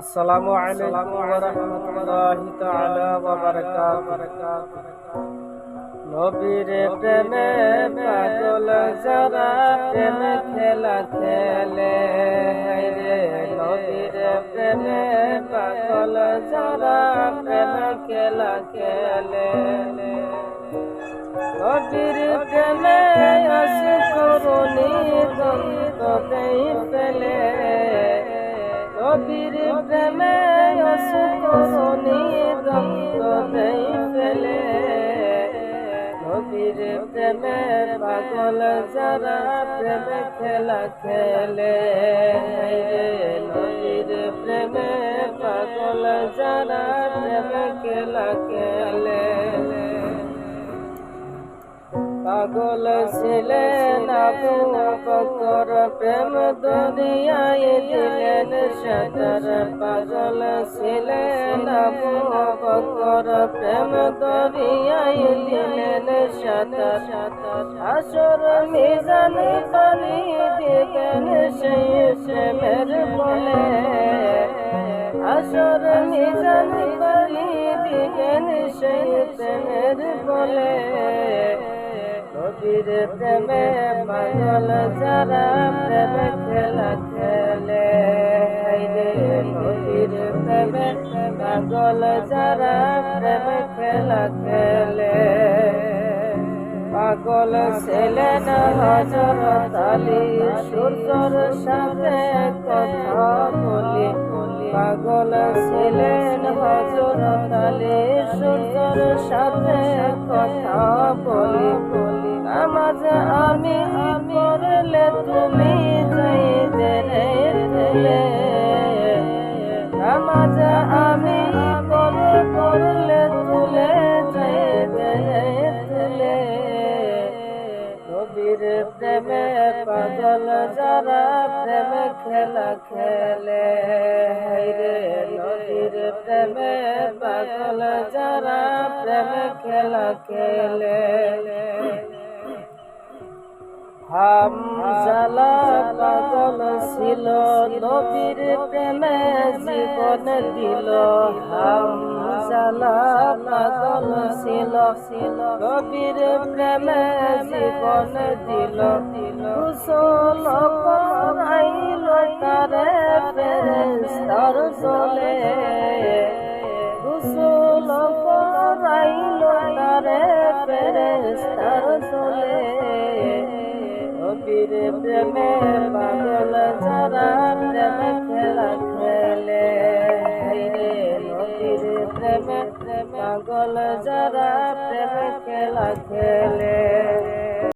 আসসালামু আলাইকুম ওয়া রাহমাতুল্লাহি তাআলা ওয়া বারাকাতুহু নবীর প্রেমে পাগল যারা প্রেম খেলা খেলে। রে নবীর প্রেমে পাগল যারা প্রেম খেলা খেলে। নবীর প্রেমে অসুকরুনি দন্ত দেই ফেলে। নবীর প্রেমে অসুকরুনি দন্ত দেই ফেলে। নবীর প্রেমে পাগল যারা প্রেমে খেলা খেলে। নবীর প্রেমে পাগল যারা প্রেমে খেলা খেলে। পাগল ছিলেন আবু বকর প্রেম দরিয়ায় দিলেন সাঁতার। পাগল ছিলেন আবু বকর প্রেম দরিয়ায় দিলেন সাঁতার। আসর মিজান পানি দিবেন সেই প্রেমের বলে। আসর মিজান পানি দিবেন সেই প্রেমের বলে। নবীর প্রেমে পাগল যারা প্রেমে খেলা খেলে। নবীর প্রেমে পাগল যারা প্রেমে খেলা খেলে। পাগল ছিলেন হজরত আলী সূর্যর সাথে কথা বলি। পাগল ছিলেন হজরত আলী সূর্যর সাথে কথা বলি। আমি পড়লে তুমি রে তুলে নামাজ আমি পড়ে পড়লে তুলে রে নবীর প্রেমে পাগল যারা প্রেমে খেলা খেলে। রে নবীর প্রেমে পাগল যারা প্রেমে খেলা খেলে। হাম জালা পাগল ছিল, নবীর প্রেমে জীবন দিল। হাম জালা পাগল ছিল, নবীর প্রেমে জীবন দিল। কুশল করাইল তারে ফেরেস্তার চলে নবীর প্রেমে পাগল যারা প্রেম খেলা খেলে রে নবীর প্রেমে পাগল যারা প্রেম খেলা খেলে